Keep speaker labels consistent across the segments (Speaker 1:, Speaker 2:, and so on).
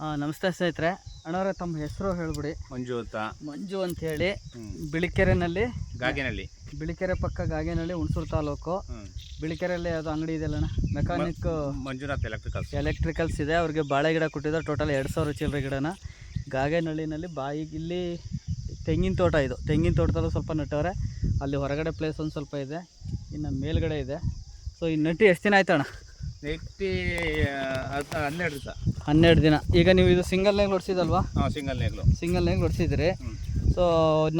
Speaker 1: ನಮಸ್ತೆ ಸ್ನೇಹಿತರೆ. ಅಣ್ಣವ್ರೆ ತಮ್ಮ ಹೆಸರು ಹೇಳ್ಬಿಡಿ.
Speaker 2: ಮಂಜು ಅಂತ.
Speaker 1: ಮಂಜು ಅಂತ ಹೇಳಿ. ಬಿಳಿಕೆರೆನಲ್ಲಿ
Speaker 2: ಗಾಗೆನಹಳ್ಳಿ.
Speaker 1: ಬಿಳಿಕೆರೆ ಪಕ್ಕ ಗಾಗೇನಹಳ್ಳಿ ಹುಣಸೂರು ತಾಲೂಕು. ಬಿಳಿಕೆರೆಯಲ್ಲಿ ಅದು ಅಂಗಡಿ ಇದೆಯಲ್ಲಣ್ಣ ಮೆಕ್ಯಾನಿಕ್
Speaker 2: ಮಂಜುನಾಥ್ ಎಲೆಕ್ಟ್ರಿಕಲ್ಸ್
Speaker 1: ಎಲೆಕ್ಟ್ರಿಕಲ್ಸ್ ಇದೆ. ಅವ್ರಿಗೆ ಬಾಳೆ ಗಿಡ ಕೊಟ್ಟಿದ್ದಾರೆ. ಟೋಟಲ್ ಎರಡು ಸಾವಿರ ಚಿಲ್ಲರೆ ಗಿಡನ. ಗಾಗೇನಹಳ್ಳಿನಲ್ಲಿ ಬಾಯಿ ಇಲ್ಲಿ ತೆಂಗಿನ ತೋಟ ಇದು. ತೆಂಗಿನ ತೋಟದಲ್ಲೂ ಸ್ವಲ್ಪ ನಟ್ಟವ್ರೆ. ಅಲ್ಲಿ ಹೊರಗಡೆ ಪ್ಲೇಸ್ ಒಂದು ಸ್ವಲ್ಪ ಇದೆ. ಇನ್ನು ಮೇಲ್ಗಡೆ ಇದೆ. ಸೊ ಈ ನಟ್ಟಿ ಎಷ್ಟು ದಿನ ಆಯ್ತಣ್ಣ?
Speaker 2: ನೆಟ್ಟಿ ಹನ್ನೆರಡು ದಿವಸ.
Speaker 1: ಹನ್ನೆರಡು ದಿನ. ಈಗ ನೀವು ಇದು ಸಿಂಗಲ್ ನೇಗ್ಲು ಹೊಡ್ಸಿದಲ್ವಾ
Speaker 2: ಹಾಂ ಸಿಂಗಲ್ ನೇಗ್ಲು
Speaker 1: ಸಿಂಗಲ್ ನೇಗ್ಲು ಹೊಡ್ಸಿದ್ರಿ ಸೊ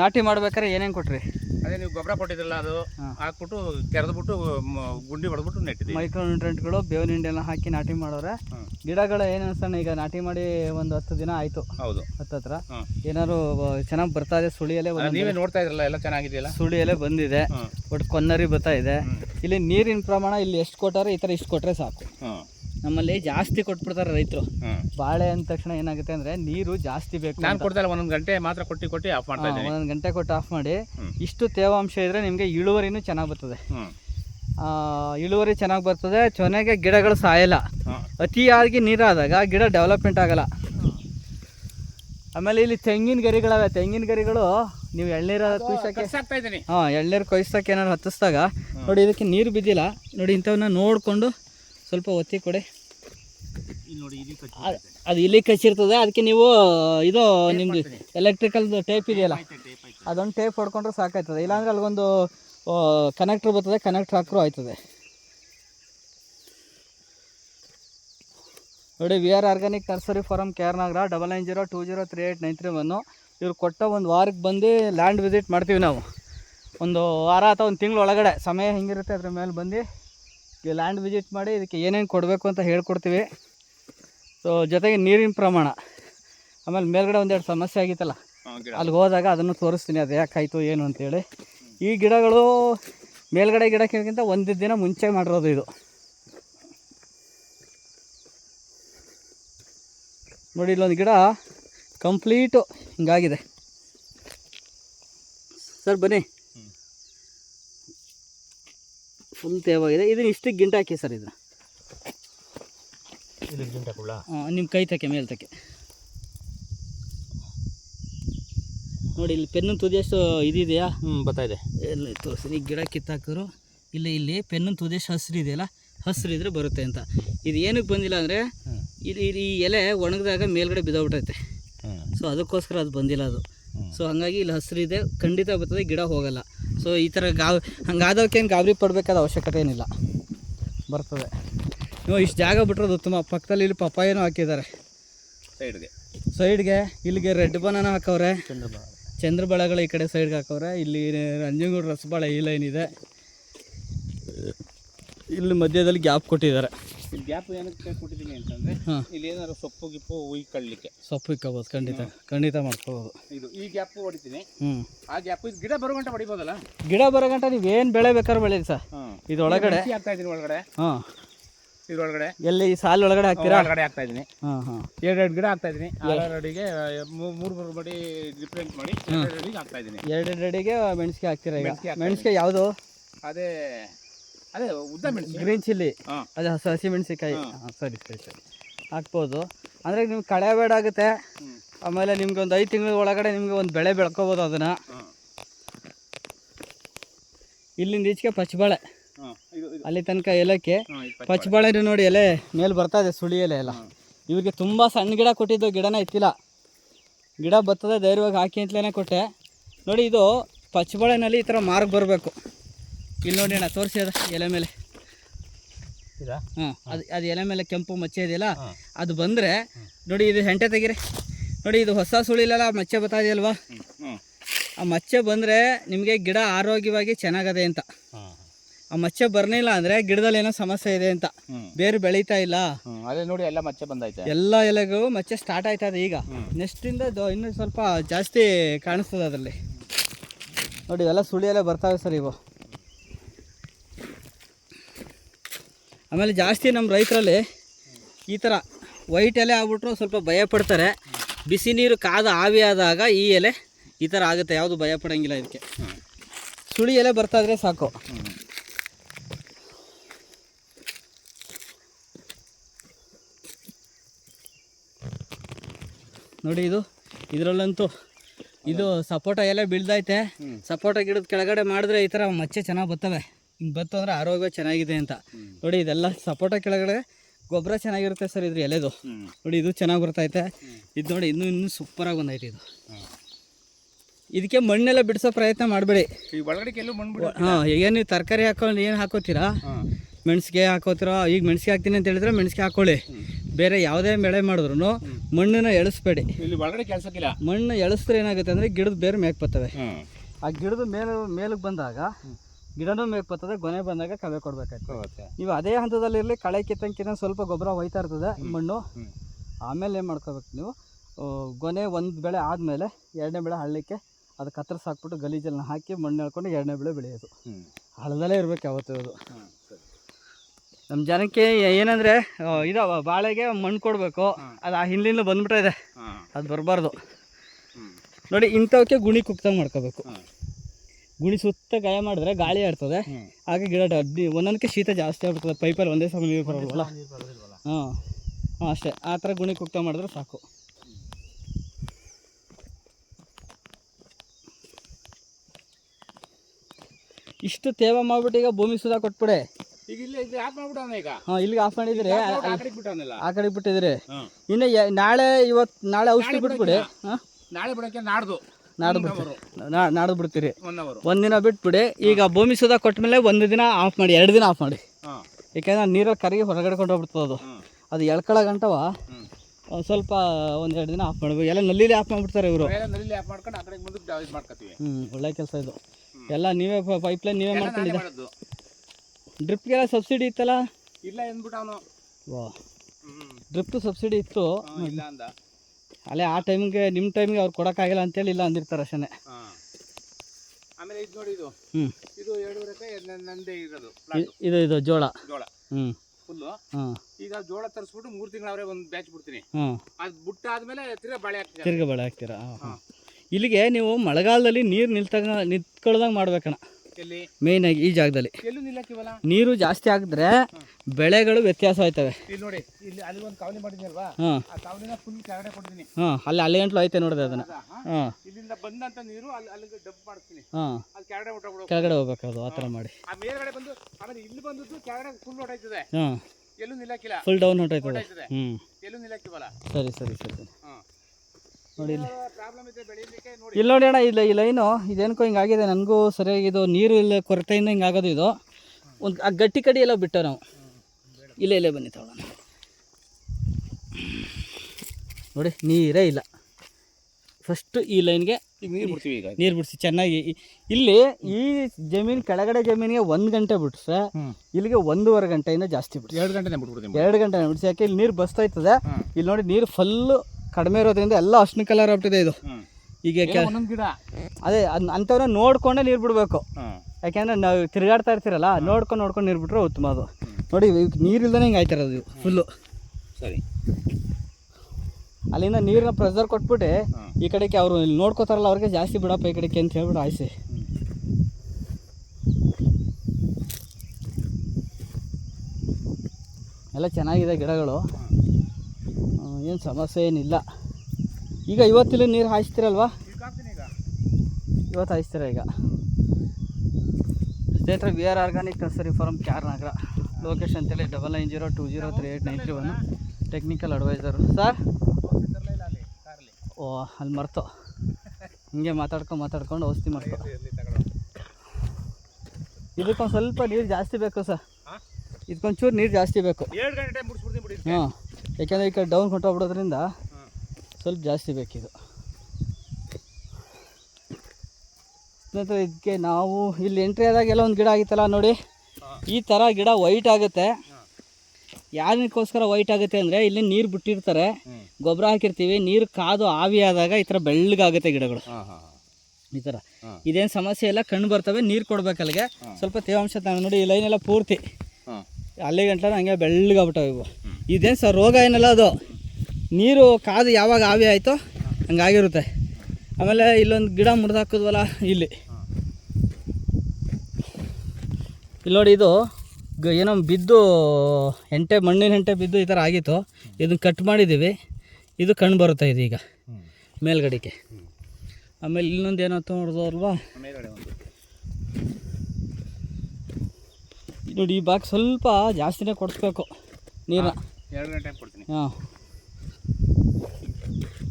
Speaker 1: ನಾಟಿ ಮಾಡ್ಬೇಕಾದ್ರೆ ಏನೇನು ಕೊಟ್ರಿ?
Speaker 2: ಅದೇ ನೀವು ಗೊಬ್ಬರ ಕೊಟ್ಟಿದ್ರಲ್ಲ ಅದು ಹಾಕ್ಬಿಟ್ಟು ಕೆರೆದ್ಬಿಟ್ಟು ಗುಂಡಿ ಹೊಡೆದ್ಬಿಟ್ಟು ನೆಟ್ಟಿದ್ದೀವಿ
Speaker 1: ಮೈಕ್ರೋ ನ್ಯೂಟ್ರೆಂಟ್ಗಳು ಬೇವಿನ ಹಿಂಡೆಲ್ಲ ಹಾಕಿ ನಾಟಿ ಮಾಡೋರೆ. ಗಿಡಗಳ ಏನು ಅನ್ಸಣ್ಣ ಈಗ ನಾಟಿ ಮಾಡಿ ಒಂದು ಹತ್ತು ದಿನ ಆಯ್ತು.
Speaker 2: ಹೌದು.
Speaker 1: ಹತ್ತತ್ರ. ಏನಾದ್ರು ಚೆನ್ನಾಗಿ ಬರ್ತಾ ಇದೆ ಸುಳಿ ಎಲೆ
Speaker 2: ನೀವೇ ನೋಡ್ತಾ ಇದ್ರಲ್ಲ ಎಲ್ಲ ಚೆನ್ನಾಗಿದೆಯಲ್ಲ?
Speaker 1: ಸುಳಿ ಎಲೆ ಬಂದಿದೆ ಒಟ್ಟು ಕೊನ್ನರಿ ಬರ್ತಾ ಇದೆ. ಇಲ್ಲಿ ನೀರಿನ ಪ್ರಮಾಣ ಇಲ್ಲಿ ಎಷ್ಟು ಕೊಟ್ಟಾರೆ ಈ ಥರ ಇಷ್ಟು ಕೊಟ್ಟರೆ ಸಾಕು. ನಮ್ಮಲ್ಲಿ ಜಾಸ್ತಿ ಕೊಟ್ಬಿಡ್ತಾರೆ ರೈತರು. ಬಾಳೆ ಅಂದ ತಕ್ಷಣ ಏನಾಗುತ್ತೆ ಅಂದ್ರೆ ನೀರು ಜಾಸ್ತಿ ಬೇಕು
Speaker 2: ನಾನು ಕೊಡ್ತಾ ಒಂದೊಂದು ಗಂಟೆ ಮಾತ್ರ ಕೊಟ್ಟು ಕೊಟ್ಟು ಆಫ್ ಮಾಡ್ತಾ ಇದ್ದೀನಿ.
Speaker 1: ಒಂದೊಂದು ಗಂಟೆ ಕೊಟ್ಟು ಆಫ್ ಮಾಡಿ ಇಷ್ಟು ತೇವಾಂಶ ಇದ್ರೆ ನಿಮಗೆ ಇಳುವರಿನೂ ಚೆನ್ನಾಗಿ ಬರ್ತದೆ. ಆ, ಇಳುವರಿ ಚೆನ್ನಾಗಿ ಬರ್ತದೆ ಚೆನ್ನಾಗೆ ಗಿಡಗಳು ಸಾಯಲ್ಲ. ಅತಿಯಾಗಿ ನೀರಾದಾಗ ಗಿಡ ಡೆವಲಪ್ಮೆಂಟ್ ಆಗಲ್ಲ. ಆಮೇಲೆ ಇಲ್ಲಿ ತೆಂಗಿನ ಗರಿಗಳವೆ ತೆಂಗಿನ ಗರಿಗಳು ನೀವು ಎಳ್ನೀರು ಕೊಯ್ಸಕ್ಕೆ ಹಾಂ ಎಳ್ನೀರು ಕೊಯ್ಸಕ್ಕೆ ಏನಾದ್ರು ಹತ್ತಿಸ್ದಾಗ ನೋಡಿ ಇದಕ್ಕೆ ನೀರು ಬಿದ್ದಿಲ್ಲ. ನೋಡಿ ಇಂಥವನ್ನ ನೋಡಿಕೊಂಡು ಸ್ವಲ್ಪ ಒತ್ತಿ ಕೊಡಿ
Speaker 2: ಇಲ್ಲಿ ನೋಡಿ ಇಲ್ಲಿ ಕಚ್ಚಿ
Speaker 1: ಅದ್- ಅದು ಇಲ್ಲಿ ಕಚ್ಚಿರ್ತದೆ ಅದಕ್ಕೆ ನೀವು ಇದು ನಿಮ್ದು ಎಲೆಕ್ಟ್ರಿಕಲ್ ಟೇಪ್ ಇದೆಯಲ್ಲ. ಅದೊಂದು ಟೇಪ್ ಹೊಡ್ಕೊಂಡ್ರೆ ಸಾಕಾಯ್ತದೆ. ಇಲ್ಲಾಂದ್ರೆ ಅಲ್ಲಿಗೊಂದು ಕನೆಕ್ಟ್ರ್ ಬರ್ತದೆ ಕನೆಕ್ಟ್ರ್ ಹಾಕ್ರೂ ಆಯ್ತದೆ. ನೋಡಿ V R organic nursery farm K R Nagar double nine zero two zero three eight nine three one ಇವ್ರು ಕೊಟ್ಟ ಒಂದು ವಾರಕ್ಕೆ ಬಂದು ಲ್ಯಾಂಡ್ ವಿಸಿಟ್ ಮಾಡ್ತೀವಿ ನಾವು. ಒಂದು ವಾರ ಅಥವಾ ಒಂದು ತಿಂಗಳ ಒಳಗಡೆ. ಸಮಯ ಹೆಂಗಿರುತ್ತೆ ಅದ್ರ ಮೇಲೆ ಬಂದು ಲ್ಯಾಂಡ್ ವಿಸಿಟ್ ಮಾಡಿ ಇದಕ್ಕೆ ಏನೇನು ಕೊಡಬೇಕು ಅಂತ ಹೇಳ್ಕೊಡ್ತೀವಿ. ಸೊ ಜೊತೆಗೆ ನೀರಿನ ಪ್ರಮಾಣ. ಆಮೇಲೆ ಮೇಲ್ಗಡೆ ಒಂದೆರಡು ಸಮಸ್ಯೆ ಆಗಿತ್ತಲ್ಲ ಅಲ್ಲಿಗೆ ಹೋದಾಗ ಅದನ್ನು ತೋರಿಸ್ತೀನಿ ಅದು ಯಾಕಾಯಿತು ಏನು ಅಂತೇಳಿ ಈ ಗಿಡಗಳು ಮೇಲ್ಗಡೆ ಗಿಡಕ್ಕಿಂತ ಒಂದು ದಿನ ಮುಂಚೆ ಮಾಡಿರೋದು ಇದು. ನೋಡಿ ಇಲ್ಲೊಂದು ಗಿಡ ಕಂಪ್ಲೀಟು ಹಿಂಗಾಗಿದೆ. ಸರ್ ಬನ್ನಿ. ಫುಲ್ ತೇವಾಗಿದೆ. ಇದನ್ನ ಇಷ್ಟಕ್ಕೆ ಗಿಂಟಾಕಿ ಸರ್ ಇದನ್ನ. ನಿಮ್ಮ ಕೈ ತಕ್ಕೆ ಮೇಲೆ ತಕ್ಕೆ. ನೋಡಿ ಇಲ್ಲಿ ಪೆನ್ನು ತುದಿಯಷ್ಟು ಇದಿದೆಯಾ?
Speaker 2: ಹ್ಞೂ ಬರ್ತಾಯಿದೆ
Speaker 1: ಎಲ್ಲಿ ತೋರಿಸಿ ಈ ಗಿಡ ಕಿತ್ತಾಕಿದ್ರು ಇಲ್ಲಿ ಇಲ್ಲಿ ಪೆನ್ನು ತುದಿಯಷ್ಟು ಹಸಿರು ಇದೆಯಲ್ಲ ಹಸಿರು ಇದ್ರೆ ಬರುತ್ತೆ ಅಂತ. ಇದು ಏನಕ್ಕೆ ಬಂದಿಲ್ಲ ಅಂದರೆ ಇದು ಈ ಎಲೆ ಒಣಗಿದಾಗ ಮೇಲ್ಗಡೆ ಬಿದ್ದೋಗ್ಬಿಟ್ಟೈತೆ. ಸೊ ಅದಕ್ಕೋಸ್ಕರ ಅದು ಬಂದಿಲ್ಲ ಅದು. ಸೊ ಹಾಗಾಗಿ ಇಲ್ಲಿ ಹಸಿರು ಇದೆ ಖಂಡಿತ ಬರ್ತದೆ ಗಿಡ ಹೋಗಲ್ಲ. ಸೊ ಈ ಥರ ಗಾವ್ ಹಂಗಾದವಕ್ಕೇನು ಗಾಬರಿ ಪಡಬೇಕಾದ ಅವಶ್ಯಕತೆ ಏನಿಲ್ಲ. ಬರ್ತದೆ. ನೀವು ಇಷ್ಟು ಜಾಗ ಬಿಟ್ಟಿರೋದು ಉತ್ತಮ ಪಕ್ಕದಲ್ಲಿ ಇಲ್ಲಿ ಪಪ್ಪಾಯನೂ ಹಾಕಿದ್ದಾರೆ.
Speaker 2: ಸೈಡ್ಗೆ.
Speaker 1: ಸೈಡ್ಗೆ ಇಲ್ಲಿಗೆ ರೆಡ್ ಬನಾನ ಹಾಕವ್ರೆ.
Speaker 2: ಚಂದ್ರ
Speaker 1: ಚಂದ್ರಬಾಳೆಗಳು ಈ ಕಡೆ ಸೈಡ್ಗೆ ಹಾಕವ್ರೆ. ಇಲ್ಲಿ ರಂಜನಗೂಡು ರಸಬಾಳೆ ಈ ಲೈನ್ ಇದೆ. ಇಲ್ಲಿ ಮಧ್ಯದಲ್ಲಿ ಗ್ಯಾಪ್ ಕೊಟ್ಟಿದ್ದಾರೆ.
Speaker 2: ಗ್ಯಾಪ್ ಏನಕ್ಕೆ ಕೊಟ್ಟಿದ್ದೀನಿ ಅಂತಂದರೆ ಇಲ್ಲಿ ಏನಾದ್ರು ಸೊಪ್ಪು ಗಿಪ್ಪು ಉಯ್ ಕಳ್ಲಿಕ್ಕೆ
Speaker 1: ಸೊಪ್ಪು ಇಕ್ಕೋಬೋದು ಖಂಡಿತ. ಖಂಡಿತ ಮಾಡ್ಕೋಬೋದು.
Speaker 2: ಇದು ಈ ಗ್ಯಾಪ್ ಹೊಡಿತೀನಿ.
Speaker 1: ಹ್ಞೂ
Speaker 2: ಆ ಗ್ಯಾಪ್ ಇದು ಗಿಡ ಬರೋ ಗಂಟೆ ಹೊಡಿಬೋದಲ್ಲ?
Speaker 1: ಗಿಡ ಬರೋ ಗಂಟ ನೀವು ಏನು ಬೆಳೆ ಬೇಕಾದ್ರೆ ಬೆಳೀರಿ ಸರ್. ಇದು ಒಳಗಡೆ.
Speaker 2: ಹಾಕ್ತಾ ಇದ್ದೀನಿ ಒಳಗಡೆ?
Speaker 1: ಹಾಂ.
Speaker 2: ಇದ್ರೊಳಗಡೆ.
Speaker 1: ಎಲ್ಲಿ ಈ ಸಾಲ ಒಳಗಡೆ ಹಾಕ್ತೀರಾ?
Speaker 2: ಒಳಗಡೆ ಹಾಕ್ತಾ ಇದ್ದೀನಿ.
Speaker 1: ಹಾಂ ಹಾಂ.
Speaker 2: ಎರಡು ಎರಡು ಗಿಡ ಹಾಕ್ತಾ ಇದ್ದೀನಿ. ಎರಡು ಅಡಿಗೆ ಮೂರು ಮೂರು ಬಡಿ ಡಿಫ್ರೆಂಟ್ ಮಾಡಿ ಎರಡು ಅಡಿಗೆ ಹಾಕ್ತಾ ಇದ್ದೀನಿ.
Speaker 1: ಎರಡು ಅಡಿಗೆ ಮೆಣಸಿಗೆ ಹಾಕ್ತೀರಾ ಈಗ?
Speaker 2: ಮೆಣ್ಸಿಗೆ ಹಾಕ್ತಾ
Speaker 1: ಮೆಣಸಿಗೆ ಯಾವುದು?
Speaker 2: ಅದೇ ಅದೇ ಉದ್ದ ಮೆಣಸು
Speaker 1: ಗ್ರೀನ್ ಚಿಲ್ಲಿ.
Speaker 2: ಅದೇ
Speaker 1: ಅದು ಹಸಿ ಹಸಿ ಮೆಣಸಿಕಾಯಿ
Speaker 2: ಹಾಂ.
Speaker 1: ಸರಿ ಸರಿ ಸರಿ. ಹಾಕ್ಬೋದು. ಅಂದರೆ ನಿಮ್ಗೆ ಕಳೆ ಬೇಡ ಆಗುತ್ತೆ. ಆಮೇಲೆ ನಿಮ್ಗೆ ಒಂದು ಐದು ತಿಂಗಳ ಒಳಗಡೆ ನಿಮ್ಗೆ ಒಂದು ಬೆಳೆ ಬೆಳ್ಕೊಬೋದು ಅದನ್ನು. ಇಲ್ಲಿಂದ ಈಚೆಗೆ ಪಚ್ಚಬಾಳೆ. ಅಲ್ಲಿ ತನಕ ಎಲೆಕ್ಕೆ ಪಚ್ಚಬಾಳೆ ನೋಡಿ ಎಲೆ ಮೇಲೆ ಬರ್ತಾ ಇದೆ ಸುಳಿ ಎಲೆ ಎಲ್ಲ. ಇವ್ರಿಗೆ ತುಂಬ ಸಣ್ಣ ಗಿಡ ಕೊಟ್ಟಿದ್ದು ಗಿಡನ ಇತ್ತಿಲ್ಲ ಗಿಡ ಬರ್ತದೆ ಧೈರ್ಯವಾಗಿ ಹಾಕಿ ಅಂತಲೇ ಕೊಟ್ಟೆ. ನೋಡಿ ಇದು ಪಚ್ಚಬಾಳೆನಲ್ಲಿ ಈ ಥರ ಮಾರ್ಕ್ ಬರಬೇಕು. ಇಲ್ಲಿ ನೋಡಿ ಅಣ್ಣ ತೋರಿಸಿ ಅದ ಎಲೆ ಮೇಲೆ.
Speaker 2: ಇದಾ?
Speaker 1: ಹಾಂ ಅದು ಅದು ಎಲೆ ಮೇಲೆ ಕೆಂಪು ಮಚ್ಚೆ ಇದೆಯಲ್ಲ ಅದು ಬಂದರೆ ನೋಡಿ ಇದು ಹೆಂಟೆ ತೆಗೀರಿ. ನೋಡಿ ಇದು ಹೊಸ ಸುಳಿಲೆಲ್ಲ ಮಚ್ಚೆ ಬರ್ತಾ ಇದೆಯಲ್ವಾ? ಆ ಮಚ್ಚೆ ಬಂದರೆ ನಿಮಗೆ ಗಿಡ ಆರೋಗ್ಯವಾಗಿ ಚೆನ್ನಾಗದೆ ಅಂತ. ಆ ಮಚ್ಚೆ ಬರಲಿಲ್ಲ ಅಂದ್ರೆ ಗಿಡದಲ್ಲಿ ಏನೋ ಸಮಸ್ಯೆ ಇದೆ ಅಂತ. ಬೇರೆ ಬೆಳೀತಾ ಇಲ್ಲ.
Speaker 2: ಅದೇ ನೋಡಿ ಎಲ್ಲ ಮಚ್ಚೆ ಬಂದೈತೆ.
Speaker 1: ಎಲ್ಲ ಎಲೆಗಳು ಮಚ್ಚೆ ಸ್ಟಾರ್ಟ್ ಆಯ್ತಾ ಇದೆ ಈಗ.
Speaker 2: ನೆಕ್ಸ್ಟ್
Speaker 1: ಇಂದ ಇನ್ನೂ ಸ್ವಲ್ಪ ಜಾಸ್ತಿ ಕಾಣಿಸ್ತದೆ ಅದರಲ್ಲಿ. ನೋಡಿ ಇವೆಲ್ಲ ಸುಳಿ ಎಲ್ಲ ಬರ್ತಾವೆ ಸರ್ ಇವು. ಆಮೇಲೆ ಜಾಸ್ತಿ ನಮ್ಮ ರೈತರಲ್ಲಿ ಈ ಥರ ವೈಟ್ ಎಲೆ ಆಗ್ಬಿಟ್ರು ಸ್ವಲ್ಪ ಭಯ ಪಡ್ತಾರೆ. ಬಿಸಿ ನೀರು ಕಾದ ಆವಿ ಆದಾಗ ಈ ಎಲೆ ಈ ಥರ ಆಗುತ್ತೆ. ಯಾವುದು ಭಯ ಪಡೋಂಗಿಲ್ಲ ಇದಕ್ಕೆ. ಸುಳಿ ಎಲೆ ಬರ್ತಾ ಇದ್ರೆ ಸಾಕು. ನೋಡಿ ಇದು. ಇದರಲ್ಲಂತೂ ಇದು ಸಪೋಟ ಎಲ್ಲ ಬೀಳ್ದೈತೆ. ಸಪೋಟ ಗಿಡದ ಕೆಳಗಡೆ ಮಾಡಿದ್ರೆ ಈ ಥರ ಮಚ್ಚೆ ಚೆನ್ನಾಗಿ ಬರ್ತವೆ. ಹಿಂಗೆ ಬತ್ತು ಅಂದರೆ ಆರೋಗ್ಯ ಚೆನ್ನಾಗಿದೆ ಅಂತ. ನೋಡಿ ಇದೆಲ್ಲ ಸಪೋಟ ಕೆಳಗಡೆ ಗೊಬ್ಬರ ಚೆನ್ನಾಗಿರುತ್ತೆ ಸರ್ ಇದ್ರ ಎಲೆದು. ನೋಡಿ ಇದು ಚೆನ್ನಾಗಿ ಬರ್ತೈತೆ. ಇದು ನೋಡಿ ಇನ್ನೂ ಇನ್ನೂ ಸೂಪರಾಗಿ ಬಂದೈತೆ ಇದು. ಇದಕ್ಕೆ ಮಣ್ಣೆಲ್ಲ ಬಿಡಿಸೋ ಪ್ರಯತ್ನ ಮಾಡಬೇಡಿ. ಹಾಂ ಈಗ ನೀವು ತರಕಾರಿ ಹಾಕೊಂಡು ಏನು ಹಾಕೋತೀರಾ? ಮೆಣಸಿಗೆ ಹಾಕೋತೀರಾ? ಈಗ ಮೆಣಸಿಗೆ ಹಾಕ್ತೀನಿ ಅಂತ ಹೇಳಿದ್ರೆ ಮೆಣಸಿಗೆ ಹಾಕೊಳ್ಳಿ. ಬೇರೆ ಯಾವುದೇ ಬೆಳೆ ಮಾಡಿದ್ರು ಮಣ್ಣನ್ನ ಎಳಿಸ್ಬೇಡಿ.
Speaker 2: ಇಲ್ಲಿ ಒಳಗಡೆ ಕೆಲಸಕ್ಕಿಲ್ಲ?
Speaker 1: ಮಣ್ಣು ಎಳಿಸಿದ್ರೆ ಏನಾಗುತ್ತೆ ಅಂದರೆ ಗಿಡದ ಬೇರೆ ಮೇಕ್ ಬರ್ತವೆ. ಆ ಗಿಡದ ಮೇಲೆ ಮೇಲಕ್ಕೆ ಬಂದಾಗ ಗಿಡನೂ ಮೇಕ್ ಬರ್ತದೆ ಗೊನೆ ಬಂದಾಗ ಕಳೆ ಕೊಡ್ಬೇಕಾಯ್ತು
Speaker 2: ಹೋಗುತ್ತೆ
Speaker 1: ನೀವು ಅದೇ ಹಂತದಲ್ಲಿರಲಿ ಕಳೆ ಕಿತ್ತಂಕಿನ ಸ್ವಲ್ಪ ಗೊಬ್ಬರ ಹೋಯ್ತಾ ಇರ್ತದೆ ಮಣ್ಣು. ಆಮೇಲೆ ಏನು ಮಾಡ್ಕೋಬೇಕು ನೀವು? ಗೊನೆ ಒಂದು ಬೆಳೆ ಆದಮೇಲೆ ಎರಡನೇ ಬೆಳೆ ಹಳ್ಳಕ್ಕೆ ಅದು ಕತ್ತರಿಸಿ ಹಾಕ್ಬಿಟ್ಟು ಗಲೀಜಲ್ಲಿ ಹಾಕಿ ಮಣ್ಣು ಎಳ್ಕೊಂಡು ಎರಡನೇ ಬೆಳೆ ಬೆಳೆಯೋದು. ಹಳ್ಳದಲ್ಲೇ ಇರ್ಬೇಕು ಯಾವತ್ತೂ ಅದು. ನಮ್ಮ ಜನಕ್ಕೆ ಏನಂದರೆ ಇದಾವ ಬಾಳೆಗೆ ಮಣ್ಣು ಕೊಡಬೇಕು. ಅದು ಆ ಹಿಂದಿನ
Speaker 2: ಬಂದ್ಬಿಟ್ಟಿದೆ
Speaker 1: ಅದು ಬರಬಾರ್ದು. ನೋಡಿ ಇಂಥವಕ್ಕೆ ಗುಣಿ ಕುಕ್ತಂಗೆ ಮಾಡ್ಕೋಬೇಕು. ಗುಣಿ ಸುತ್ತ ಗಾಯ ಮಾಡಿದ್ರೆ ಗಾಳಿ ಆಡ್ತದೆ.
Speaker 2: ಹಾಗೆ
Speaker 1: ಆಗ ಗಿಡ ಅಡ್ಡಿ ಒಂದೊಂದಕ್ಕೆ ಶೀತ ಜಾಸ್ತಿ ಆಗ್ಬಿಡ್ತದೆ. ಪೈಪಲ್ಲಿ ಒಂದೇ ಸಲ ನೀರು ಬರೋಲ್ವಲ್ಲ ಹಾಂ. ಹಾಂ ಅಷ್ಟೇ. ಆ ಥರ ಗುಣಿ ಕುಕ್ತ ಮಾಡಿದ್ರೆ ಸಾಕು. ಇಷ್ಟು ತೇವ ಮಾಡ್ಬಿಟ್ಟು ಈಗ ಭೂಮಿ ಸುಧಾ ಕೊಟ್ಬಿಡೆ
Speaker 2: ಈಗ ಇಲ್ಲಿ ಆಫ್ ಮಾಡ್ಬಿಟ್ಟವನ ಈಗ?
Speaker 1: ಹಾಂ ಇಲ್ಲಿಗೆ ಆಫ್ ಮಾಡಿದ್ರೆ
Speaker 2: ಆ ಕಡೆಗೆ ಬಿಟ್ಟವನಲ್ಲ
Speaker 1: ಆ ಕಡೆ ಬಿಟ್ಟಿದ್ರೆ
Speaker 2: ಹ್ಮ್
Speaker 1: ಇನ್ನು ಯ- ನಾಳೆ ಇವತ್ತು ನಾಳೆ ಔಷಧಿ ಬಿಟ್ಬಿಡಿ. ಹಾಂ?
Speaker 2: ನಾಳೆ ಬಿಡಕ್ಕೆ ನಾಡ್ದು.
Speaker 1: ನಾಡ್ದು
Speaker 2: ಅವರು.
Speaker 1: ನಾ ನಾಡ್ದು ಬಿಡ್ತೀರಿ.
Speaker 2: ಒನ್ ಅವರು.
Speaker 1: ಒಂದಿನ ಬಿಟ್ಬಿಡಿ. ಈಗ ಭೂಮಿ ಸುಧಾ ಕೊಟ್ಟ ಒಂದು ದಿನ ಆಫ್ ಮಾಡಿ ಎರಡು ದಿನ ಆಫ್ ಮಾಡಿ.
Speaker 2: ಹಾಂ.
Speaker 1: ಯಾಕೆಂದ್ರೆ ನೀರಲ್ಲಿ ಕರಗಿ ಹೊರಗಡೆ ಕೊಂಡೋಗ್ಬಿಡ್ತದೆ ಅದು. ಅದು ಎಳ್ಕೊಳ್ಳೋ ಗಂಟವ.
Speaker 2: ಹ್ಮ್.
Speaker 1: ಒಂದ್ ಸ್ವಲ್ಪ ಒಂದೆರಡು ದಿನ ಆಫ್ ಮಾಡಬೇಕು. ಎಲ್ಲ ನಲ್ಲಿಲಿ ಆಫ್ ಮಾಡ್ಬಿಡ್ತಾರೆ ಇವರು.
Speaker 2: ಮೇಲೆ ನಲ್ಲಿ ಆಫ್ ಮಾಡ್ಕೊಂಡು ಆ ಕಡೆಗೆ ಮುಂದಕ್ಕೆ ಇದು ಮಾಡ್ಕೊತೀವಿ
Speaker 1: ಹ್ಞೂ ಒಳ್ಳೆ ಕೆಲಸ ಇದು. ಎಲ್ಲ ನೀವೇ ಪೈಪ್ಲೈನ್ ನೀವೇ
Speaker 2: ಮಾಡ್ಕೊಂಡಿದ್ದೀರಾ ನಾನೇ
Speaker 1: ಮಾಡ್ಕೊಂಡಿದ್ದೆ
Speaker 2: ಮಾಡೋದು.
Speaker 1: ಡ್ರಿಪ್ಗೆಲ್ಲ ಸಬ್ಸಿಡಿ ಇತ್ತಲ್ಲ?
Speaker 2: ಇಲ್ಲ ಎಂದ್ಬಿಟ್ಟು ಅವನು. ಓ
Speaker 1: ಡ್ರಿಪ್ ಸಬ್ಸಿಡಿ ಇತ್ತು.
Speaker 2: ಇಲ್ಲ ಅಂದ.
Speaker 1: ಅಲ್ಲೇ ಆ ಟೈಮ್ಗೆ ನಿಮ್ಮ ಟೈಮ್ಗೆ ಅವ್ರು ಕೊಡೋಕ್ಕಾಗಿಲ್ಲ ಅಂತೇಳಿ ಇಲ್ಲ ಅಂದಿರ್ತಾರೆ ಅಷ್ಟೇ
Speaker 2: ಆಮೇಲೆ ಇದು ನೋಡಿ ಇದು.
Speaker 1: ಹ್ಞೂ
Speaker 2: ಇದು ಎರಡೂವರೆ ನಂದೇ ಇರೋದು
Speaker 1: ಇದು ಇದು ಜೋಳ.
Speaker 2: ಜೋಳ.
Speaker 1: ಹ್ಞೂ
Speaker 2: ಫುಲ್ಲು ಈಗ ಜೋಳ ತರಿಸ್ಬಿಟ್ಟು ಮೂರು ತಿಂಗಳವರೆ ಒಂದು ಬ್ಯಾಚ್ ಬಿಡ್ತೀನಿ.
Speaker 1: ಹ್ಞೂ
Speaker 2: ಅದು ಬುಟ್ಟಾದ್ಮೇಲೆ ತಿರ್ಗಾ ಬಾಳೆ ಹಾಕ್ತೀನಿ.
Speaker 1: ತಿರ್ಗಿ ಬಾಳೆ ಹಾಕ್ತೀರಾ? ಇಲ್ಲಿಗೆ ನೀವು ಮಳೆಗಾಲದಲ್ಲಿ ನೀರು ನಿಲ್ತಾಗ ನಿಂತ್ಕೊಳ್ದಂಗೆ ಮಾಡ್ಬೇಕಣ್ಣ ಮೇಯ್ನಾಗಿ ಈ ಜಾಗದಲ್ಲಿ. ನೀರು ಜಾಸ್ತಿ ಆಗಿದ್ರೆ ಬೆಳೆಗಳು ವ್ಯತ್ಯಾಸ ಆಯ್ತವೆ.
Speaker 2: ಇಲ್ಲಿ ನೋಡಿ ಇಲ್ಲಿ ಅಲ್ಲಿ ಒಂದು ಕಾವಲಿ ಮಾಡಿದ್ನಲ್ವಾ?
Speaker 1: ಹಾಂ. ಅಲ್ಲಿ ಅಲ್ಲಿ ಗಂಟ್ಲು ಐತೆ ನೋಡಿದೆ ಅದನ್ನ.
Speaker 2: ಹಾಂ? ಇಲ್ಲಿಂದ ಬಂದಂತ ನೀರು ಅಲ್ಲಿ ಅಲ್ಲಿಗೆ ಡಬ್ ಮಾಡ್ತೀನಿ.
Speaker 1: ಹಾಂ.
Speaker 2: ಅಲ್ಲಿ ಕೆಳಗಡೆ
Speaker 1: ಹೋಗ್ಬೇಕು ಆ ಥರ ಮಾಡಿ.
Speaker 2: ಆ ಮೇಲ್ಗಡೆ ಬಂದು ಆಮೇಲೆ ಇಲ್ಲಿ ಬಂದದ್ದು ಕೆಳಗಡೆ ಫುಲ್
Speaker 1: ಹಾಂ. ಡೌನ್
Speaker 2: ಹೊಟ್ಟೈತದೆ
Speaker 1: ಹ್ಞೂ ಸರಿ ಸರಿ ಸರಿ.
Speaker 2: ಹಾಂ.
Speaker 1: ನೋಡಿ ಇಲ್ಲಿ
Speaker 2: ಪ್ರಾಬ್ಲಮ್ ಇದೆ ಬೆಳೀಲಿಕ್ಕೆ ನೋಡಿ.
Speaker 1: ಇಲ್ಲಿ ನೋಡಿ ಅಣ್ಣ ಇಲ್ಲ ಈ ಲೈನು ಇದೇನಕ್ಕೋ ಹಿಂಗಾಗಿದೆ ನನಗೂ ಸರಿಯಾಗಿ ಇದು ನೀರು ಇಲ್ಲ ಕೊರತೆಯಿಂದ ಹಿಂಗಾಗೋದು ಇದು. ಒಂದು ಆ ಗಟ್ಟಿ ಕಡಿ ಎಲ್ಲ ಬಿಟ್ಟ ನಾವು. ಇಲ್ಲೇ ಇಲ್ಲೇ ಬನ್ನಿ ತಗೊಳ್ಳೋಣ ನೋಡಿ ನೀರೇ ಇಲ್ಲ. ಫಸ್ಟು ಈ ಲೈನ್ಗೆ
Speaker 2: ನೀರು ಬಿಡ್ತೀವಿ ಈಗ.
Speaker 1: ನೀರು ಬಿಡಿಸಿ ಚೆನ್ನಾಗಿ. ಇಲ್ಲಿ ಈ ಜಮೀನು ಕೆಳಗಡೆ ಜಮೀನಿಗೆ ಒಂದು ಗಂಟೆ ಬಿಟ್ರೆ. ಇಲ್ಲಿಗೆ ಒಂದೂವರೆ ಗಂಟೆಯಿಂದ ಜಾಸ್ತಿ ಬಿಡ್ತೀವಿ
Speaker 2: ಎರಡು ಗಂಟೆ ಬಿಟ್ಬಿಡ್ತೀವಿ
Speaker 1: ಎರಡು ಗಂಟೆ ಬಿಡಿಸಿ. ಯಾಕೆ ಇಲ್ಲಿ ನೀರು ಬಸ್ತಾಯ್ತದೆ. ಇಲ್ಲಿ ನೋಡಿ ನೀರು ಫುಲ್ಲು ಕಡಿಮೆ ಇರೋದ್ರಿಂದ ಎಲ್ಲ ಅಷ್ಟು ಕಲರ್ ಆಗ್ಬಿಟ್ಟಿದೆ ಇದು. ಈಗ
Speaker 2: ಗಿಡ.
Speaker 1: ಅದೇ ಅಂಥವ್ರನ್ನ ನೋಡ್ಕೊಂಡೇ ನೀರು ಬಿಡಬೇಕು. ಯಾಕೆಂದ್ರೆ ನಾವು ತಿರುಗಾಡ್ತಾ ಇರ್ತೀರಲ್ಲ ನೋಡ್ಕೊಂಡು ನೋಡ್ಕೊಂಡು ನೀರು ಬಿಟ್ರೆ ಉತ್ತಮ ಅದು. ನೋಡಿ ನೀರಿಲ್ದೇ ಹಿಂಗೆ ಆಯ್ತಿರೋದು ಅದು ಫುಲ್ಲು
Speaker 2: ಸರಿ.
Speaker 1: ಅಲ್ಲಿಂದ ನೀರಿನ ಪ್ರೆಸರ್ ಕೊಟ್ಬಿಟ್ಟು ಈ ಕಡೆಗೆ ಅವರು ಇಲ್ಲಿ ನೋಡ್ಕೋತಾರಲ್ಲ ಅವ್ರಿಗೆ ಜಾಸ್ತಿ ಬಿಡಪ್ಪ ಈ ಕಡೆಗೆ ಅಂತ ಹೇಳ್ಬಿಟ್ಟು ಆಯ್ಸಿ ಎಲ್ಲ ಚೆನ್ನಾಗಿದೆ ಗಿಡಗಳು. ಏನು ಸಮಸ್ಯೆ ಏನಿಲ್ಲ. ಈಗ ಇವತ್ತಿಲ್ಲ ನೀರು ಹಾಯಿಸ್ತೀರಲ್ವಾ? ಇವತ್ತು ಹಾಯಿಸ್ತೀರ ಈಗ? ಸ್ನೇಹಿತರೆ V R organic nursery farm K R Nagar location ಅಂತೇಳಿ double nine zero two zero three eight nine three one technical advisor sir ಓ ಅಲ್ಲಿ ಮರ್ತು. ಹಿಂಗೆ ಮಾತಾಡ್ಕೊಂಡು ಮಾತಾಡ್ಕೊಂಡು ಔಷಧಿ ಮರ್ತು ಇದಕ್ಕೊಂದು ಸ್ವಲ್ಪ ನೀರು ಜಾಸ್ತಿ ಬೇಕು ಸರ್
Speaker 2: ಇದಕ್ಕೊಂದು
Speaker 1: ಇದಕ್ಕೊಂಚೂರು ನೀರು ಜಾಸ್ತಿ ಬೇಕು. ಹಾಂ ಯಾಕೆಂದರೆ ಈ ಕಡೆ ಡೌನ್ ಹೊಂಟೋಗ್ಬಿಡೋದ್ರಿಂದ
Speaker 2: ಬಿಡೋದ್ರಿಂದ
Speaker 1: ಸ್ವಲ್ಪ ಜಾಸ್ತಿ ಬೇಕಿದು. ಮತ್ತು ಇದಕ್ಕೆ ನಾವು ಇಲ್ಲಿ ಎಂಟ್ರಿ ಆದಾಗೆಲ್ಲ ಒಂದು ಗಿಡ ಆಗಿತ್ತಲ್ಲ ನೋಡಿ. ಈ ಥರ ಗಿಡ ವೈಟ್ ಆಗುತ್ತೆ. ಯಾರಕ್ಕೋಸ್ಕರ ವೈಟ್ ಆಗುತ್ತೆ ಅಂದರೆ ಇಲ್ಲಿ ನೀರು ಬಿಟ್ಟಿರ್ತಾರೆ. ಗೊಬ್ಬರ ಹಾಕಿರ್ತೀವಿ. ನೀರು ಕಾದು ಆವಿ ಆದಾಗ ಈ ಥರ ಬೆಳ್ಳಗಾಗುತ್ತೆ ಗಿಡಗಳು. ಈ ಥರ ಇದೇನು ಸಮಸ್ಯೆ ಇಲ್ಲ ಕಣ್ಣು ಬರ್ತವೆ ನೀರು ಕೊಡ್ಬೇಕು ಅಲ್ಲಿಗೆ ಸ್ವಲ್ಪ ತೇವಾಂಶ ತಾನು ನೋಡಿ ಈ ಲೈನ್ ಎಲ್ಲ ಪೂರ್ತಿ. ಅಲ್ಲಿ ಗಂಟಲ ಹಂಗೆ ಬೆಳ್ಳಗಾಗ್ಬಿಟ್ಟವೆ ಇವು. ಇದೇನು ಸರ್ ರೋಗ ಏನಲ್ಲ ಅದು. ನೀರು ಕಾದು ಯಾವಾಗ ಆವಿ ಆಯಿತೋ ಹಂಗಾಗಿರುತ್ತೆ. ಆಮೇಲೆ ಇಲ್ಲೊಂದು ಗಿಡ ಮುರಿದು ಹಾಕಿದ್ವಲ್ಲ ಇಲ್ಲಿ. ಇಲ್ಲಿ ನೋಡಿ ಇದು ಏನೋ ಬಿದ್ದು ಹೆಂಟೆ ಮಣ್ಣಿನ ಹೆಂಟೆ ಬಿದ್ದು ಈ ಥರ ಆಗಿತ್ತು. ಇದನ್ನು ಕಟ್ ಮಾಡಿದ್ದೀವಿ ಇದು ಕಣ್ಣು ಬರುತ್ತೆ ಇದು ಈಗ ಮೇಲ್ಗಡೆಗೆ. ಆಮೇಲೆ ಇನ್ನೊಂದು ಏನೋ ನೋಡಿದಲ್ವಾ
Speaker 2: ಅಲ್ವಾ?
Speaker 1: ನೋಡಿ ಈ ಬಾಕ್ ಸ್ವಲ್ಪ ಜಾಸ್ತಿನೇ ಕೊಡಿಸ್ಬೇಕು ನೀರನ್ನ
Speaker 2: ಎರಡು ಗಂಟೆ ಟೈಮ್ ಕೊಡ್ತೀನಿ.
Speaker 1: ಹಾಂ.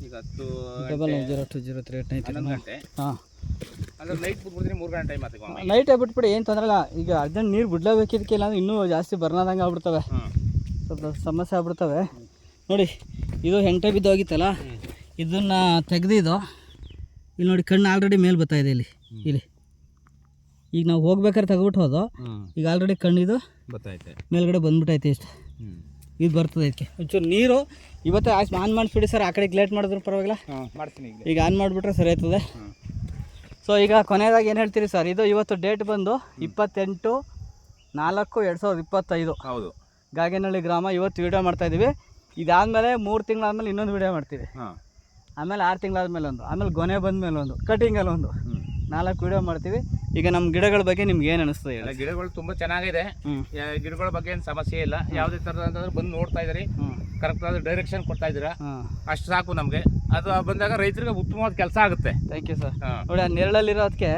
Speaker 2: ಈಗ ಹತ್ತು
Speaker 1: double nine zero two zero three eight nine
Speaker 2: ಹನ್ನೊಂದು ಗಂಟೆ.
Speaker 1: ಹಾಂ.
Speaker 2: ಅಂದ್ರೆ ನೈಟ್ ಬಿಟ್ಬಿಡ್ತೀನಿ ಮೂರು ಗಂಟೆ ಟೈಮ್
Speaker 1: ಬಿಟ್ಬಿಡಿ ಏನು ತೊಂದರೆ ಇಲ್ಲ. ಈಗ ಅರ್ಜೆಂಟ್ ನೀರು ಬಿಡ್ಲೇಬೇಕಿದಕ್ಕಿಲ್ಲ ಅಂದ್ರೆ ಇನ್ನೂ ಜಾಸ್ತಿ ಬರ್ನಾದಂಗೆ ಆಗ್ಬಿಡ್ತವೆ. ಸ್ವಲ್ಪ ಸಮಸ್ಯೆ ಆಗ್ಬಿಡ್ತವೆ. ನೋಡಿ ಇದು ಹೆಂಟೆ ಬಿದ್ದೋಗಿತ್ತಲ್ಲ ಇದನ್ನು ತೆಗೆದಿದ್ದು ಇಲ್ಲಿ ನೋಡಿ ಕಣ್ಣು ಆಲ್ರೆಡಿ ಮೇಲೆ ಬರ್ತಾ ಇದೆ ಇಲ್ಲಿ. ಇಲ್ಲಿ. ಈಗ ನಾವು ಹೋಗ್ಬೇಕಾದ್ರೆ ತೆಗೆದ್ಬಿಟ್ಟು ಹೋದೋ. ಈಗ ಆಲ್ರೆಡಿ ಕಣ್ಣಿದು
Speaker 2: ಇದೆ.
Speaker 1: ಮೇಲ್ಗಡೆ ಬಂದ್ಬಿಟ್ಟೈತೆ ಇಷ್ಟು. ಇದು ಬರ್ತದೆ ಇದಕ್ಕೆ. ಒಂಚೂರು ನೀರು. ಇವತ್ತು ಆಯ್ತು ಆನ್ ಮಾಡಿಸ್ಬಿಡಿ ಸರ್ ಆ ಕಡೆ ಲೇಟ್ ಮಾಡಿದ್ರು ಪರವಾಗಿಲ್ಲ.
Speaker 2: ಹಾಂ ಮಾಡ್ತೀನಿ ಈಗ.
Speaker 1: ಈಗ ಆನ್ ಮಾಡಿಬಿಟ್ರೆ ಸರಿ ಆಯ್ತದೆ. ಸೊ ಈಗ ಕೊನೆಯದಾಗಿ ಏನು ಹೇಳ್ತೀರಿ ಸರ್? ಇದು ಇವತ್ತು ಡೇಟ್ ಬಂದು ಇಪ್ಪತ್ತೆಂಟು ನಾಲ್ಕು ಎರಡು ಸಾವಿರದ ಇಪ್ಪತ್ತೈದು.
Speaker 2: ಹೌದು.
Speaker 1: ಗಾಗೇನಹಳ್ಳಿ ಗ್ರಾಮ ಇವತ್ತು ವೀಡಿಯೋ ಮಾಡ್ತಾಯಿದ್ದೀವಿ ಇದಾದಮೇಲೆ ಮೂರು ತಿಂಗಳಾದ್ಮೇಲೆ ಇನ್ನೊಂದು ವೀಡಿಯೋ ಮಾಡ್ತೀವಿ.
Speaker 2: ಹಾಂ.
Speaker 1: ಆಮೇಲೆ ಆರು ತಿಂಗಳಾದ್ಮೇಲೆ ಒಂದು ಆಮೇಲೆ ಗೊನೆ ಬಂದಮೇಲೆ ಒಂದು ಕಟಿಂಗಲ್ಲಿ ಒಂದು
Speaker 2: ಹ್ಞೂ
Speaker 1: ನಾಲ್ಕು ವಿಡಿಯೋ ಮಾಡ್ತೀವಿ. ಈಗ ನಮ್ಮ ಗಿಡಗಳ ಬಗ್ಗೆ ನಿಮ್ಗೆ ಏನು ಅನಿಸ್ತದೆ ಹೇಳಿ?
Speaker 2: ಗಿಡಗಳು ತುಂಬ ಚೆನ್ನಾಗಿದೆ. ಗಿಡಗಳ ಬಗ್ಗೆ ಏನು ಸಮಸ್ಯೆ ಇಲ್ಲ. ಯಾವುದೇ ಥರದ ಅಂತಂದ್ರೆ ಬಂದು ನೋಡ್ತಾ
Speaker 1: ಇದ್ರಿ
Speaker 2: ಕರೆಕ್ಟ್ ಆದ ಡೈರೆಕ್ಷನ್ ಕೊಡ್ತಾ ಇದ್ದೀರಾ? ಅಷ್ಟು ಸಾಕು ನಮಗೆ. ಅದು ಬಂದಾಗ ರೈತರಿಗೆ ಉತ್ತಮವಾದ ಕೆಲಸ ಆಗುತ್ತೆ.
Speaker 1: ಥ್ಯಾಂಕ್ ಯು ಸರ್ ನೋಡಿ ಆ ನೆರಳಲ್ಲಿರೋದಕ್ಕೆ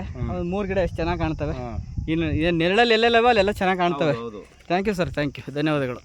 Speaker 1: ಮೂರು ಗಿಡ ಎಷ್ಟು ಚೆನ್ನಾಗಿ ಕಾಣ್ತವೆ. ಇನ್ನು ನೆರಳಲ್ಲಿ ಎಲ್ಲೆಲ್ಲವೋ ಅಲ್ಲೆಲ್ಲ ಚೆನ್ನಾಗಿ ಕಾಣ್ತವೆ. Thank you sir thank you ಧನ್ಯವಾದಗಳು.